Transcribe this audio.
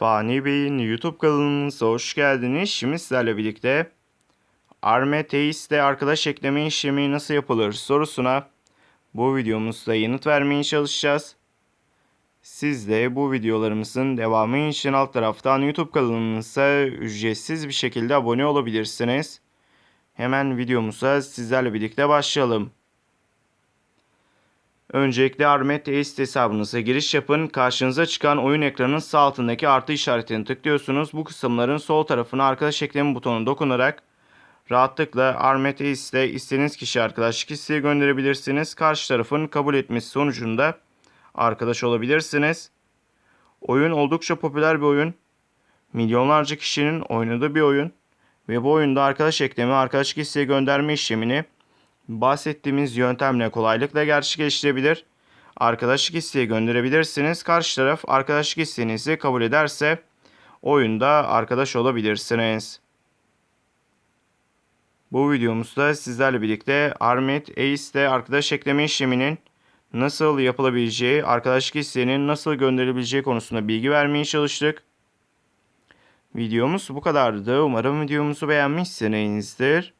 Fani Bey'in YouTube kanalımıza hoş geldiniz. Şimdi sizlerle birlikte Arme Teist'te arkadaş ekleme işlemi nasıl yapılır sorusuna bu videomuzda yanıt vermeye çalışacağız. Siz de bu videolarımızın devamı için alt taraftan YouTube kanalımıza ücretsiz bir şekilde abone olabilirsiniz. Hemen videomuza sizlerle birlikte başlayalım. Öncelikle Armet Teist hesabınıza giriş yapın. Karşınıza çıkan oyun ekranının sağ altındaki artı işaretini tıklıyorsunuz. Bu kısımların sol tarafına arkadaş ekleme butonuna dokunarak rahatlıkla Armet Teist'e istediğiniz kişi arkadaşlık isteği gönderebilirsiniz. Karşı tarafın kabul etmesi sonucunda arkadaş olabilirsiniz. Oyun oldukça popüler bir oyun. Milyonlarca kişinin oynadığı bir oyun. Ve bu oyunda arkadaş ekleme, arkadaşlık isteği gönderme işlemini bahsettiğimiz yöntemle kolaylıkla gerçekleştirebilir. Arkadaşlık isteği gönderebilirsiniz. Karşı taraf arkadaşlık isteğinizi kabul ederse oyunda arkadaş olabilirsiniz. Bu videomuzda sizlerle birlikte Armet Ace'de arkadaş ekleme işleminin nasıl yapılabileceği, arkadaşlık isteğinin nasıl gönderilebileceği konusunda bilgi vermeye çalıştık. Videomuz bu kadardı. Umarım videomuzu beğenmişsinizdir.